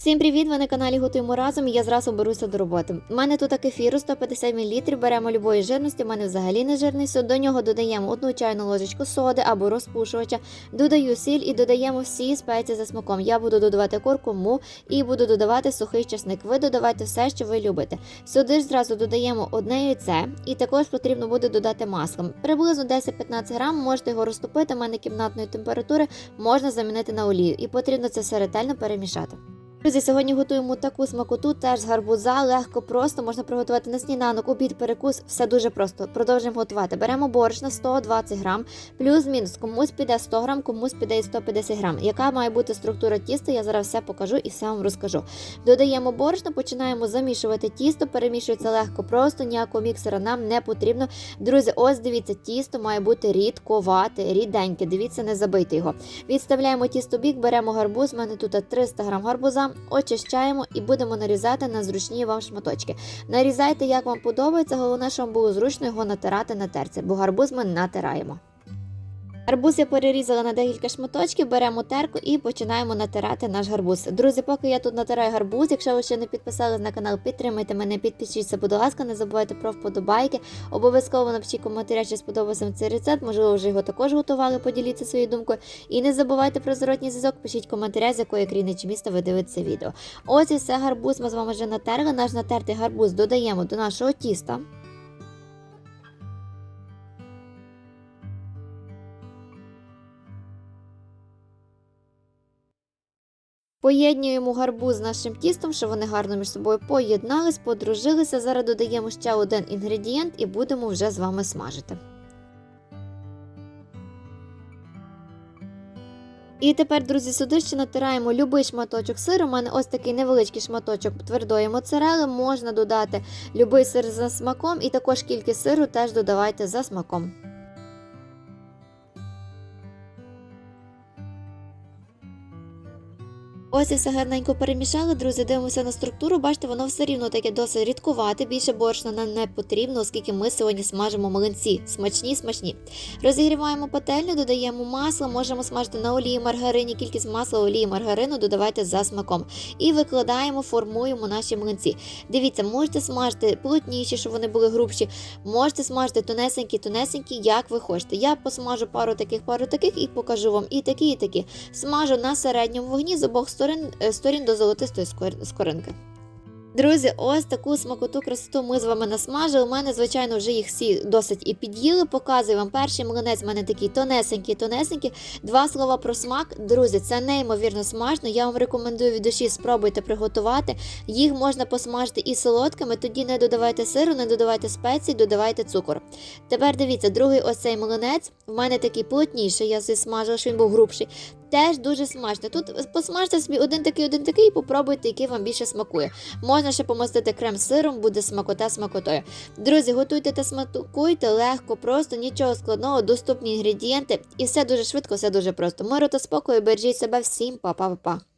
Всім привіт! Ви на каналі Готуємо разом я зразу беруся до роботи. У мене тут кефіру 150 мл, беремо любої жирності, у мене взагалі не жирний сод. До нього додаємо одну чайну ложечку соди або розпушувача, додаю сіль і додаємо всі спеції за смаком. Я буду додавати куркуму і буду додавати сухий часник. Ви додавайте все, що ви любите. Сюди ж зразу додаємо одне яйце, і також потрібно буде додати масло. Приблизно 10-15 грам, можете його розтопити. У мене кімнатної температури можна замінити на олію, і потрібно це все ретельно перемішати. Друзі, сьогодні готуємо таку смакоту, теж з гарбуза, легко, просто можна приготувати на сніданок, обід, перекус, все дуже просто. Продовжуємо готувати. Беремо борошна 120 грам, плюс-мінус, комусь піде 100 грам, комусь піде і 150 грам. Яка має бути структура тіста, я зараз все покажу і все вам розкажу. Додаємо борошно, починаємо замішувати тісто, перемішується легко, просто ніякого міксера нам не потрібно. Друзі, ось дивіться, тісто має бути рідковате, ріденьке. Дивіться, не забийте його. Відставляємо тісто бік, беремо гарбуз. У мене тут 300 грам гарбуза очищаємо і будемо нарізати на зручні вам шматочки. Нарізайте, як вам подобається, головне, щоб вам було зручно його натирати на терці, бо гарбуз ми натираємо. Гарбуз я перерізала на декілька шматочків, беремо терку і починаємо натирати наш гарбуз. Друзі, поки я тут натираю гарбуз, якщо ви ще не підписались на канал, підтримайте мене, підпишіться, будь ласка, не забувайте про вподобайки. Обов'язково напишіть коментаря, чи сподобався вам цей рецепт. Можливо, вже його також готували, поділіться своєю думкою. І не забувайте про зворотній зв'язок, пишіть коментаря, з якої країни чи міста ви дивитеся відео. Ось і все гарбуз. Ми з вами вже натерли. Наш натертий гарбуз додаємо до нашого тіста. Поєднуємо гарбуз з нашим тістом, щоб вони гарно між собою поєднались, подружилися. Зараз додаємо ще один інгредієнт і будемо вже з вами смажити. І тепер, друзі, сюди ще натираємо любий шматочок сиру. У мене ось такий невеличкий шматочок твердої моцарели. Можна додати любий сир за смаком, і також кількість сиру теж додавайте за смаком. Ось і все гарненько перемішали, друзі. Дивимося на структуру. Бачите, воно все рівно таке досить рідкувате. Більше борошна нам не потрібно, оскільки ми сьогодні смажимо млинці. Смачні, смачні. Розігріваємо пательню, додаємо масло, можемо смажити на олії маргарині. Кількість масла, олії, маргарину додавайте за смаком. І викладаємо, формуємо наші млинці. Дивіться, можете смажити плотніші, щоб вони були грубші. Можете смажити тонесенькі, тонесенькі, як ви хочете. Я посмажу пару таких, пару таких і покажу вам і такі, і такі. Смажу на середньому вогні з обох сторін, е, сторін до золотистої скоринки. Друзі, ось таку смакоту красоту ми з вами насмажили. У мене, звичайно, вже їх всі досить і під'їли. Показую вам перший млинець. У мене такий тонесенький, тонесенький. Два слова про смак. Друзі, це неймовірно смачно. Я вам рекомендую від душі спробуйте приготувати. Їх можна посмажити і солодкими. Тоді не додавайте сиру, не додавайте спецій, додавайте цукор. Тепер дивіться, другий ось цей млинець. В мене такий плотніший. Я смажила, що він був грубший. Теж дуже смачно. Тут посмажте собі один такий, один такий, і попробуйте, який вам більше смакує. Можна ще помастити крем з сиром, буде смакота смакотою. Друзі, готуйте та смакуйте легко, просто нічого складного, доступні інгредієнти, і все дуже швидко, все дуже просто. Миру та спокою, бережіть себе всім, па-па-па-па.